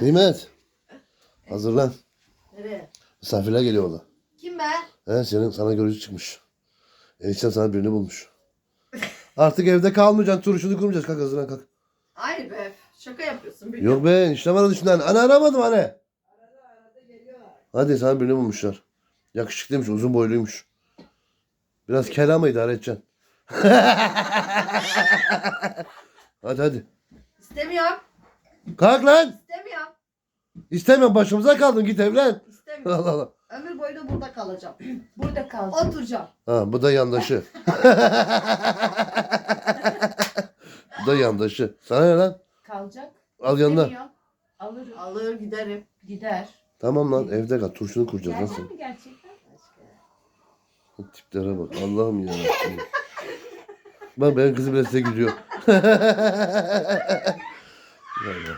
Nimet. Hazırlan. Nereye? Misafirler geliyor orada. Kim be? He senin sana görücü çıkmış. Enişten sana birini bulmuş. Artık evde kalmayacaksın. Turşunu kurmayacağız. Kalk hazırlan kalk. Hayır be. Şaka yapıyorsun. biliyorum. Yok be eniştem aradı şimdiden. Ana aramadım anne. Hadi sana birini bulmuşlar. Yakışıklıymış uzun boyluymuş. Biraz kel ama idare edeceksin. hadi hadi. İstemiyorum. Kalk lan. İstemiyorum. Başımıza kaldın git evlen. İstemiyorum. Allah Allah. Ömür boyu da burada kalacağım. Burada kalacağım. Oturacağım. Ha bu da yandaşı. bu da yandaşı. Sana ne lan? Kalacak. Al yanına. Demiyor. Alırım. Alır giderim. Gider. Tamam lan evde kal. Turşunu kuracağız nasıl? Gelecek mi gerçekten? Tiplere bak. Allah'ım ya. bak benim kızım bile size gülüyor. Vay be.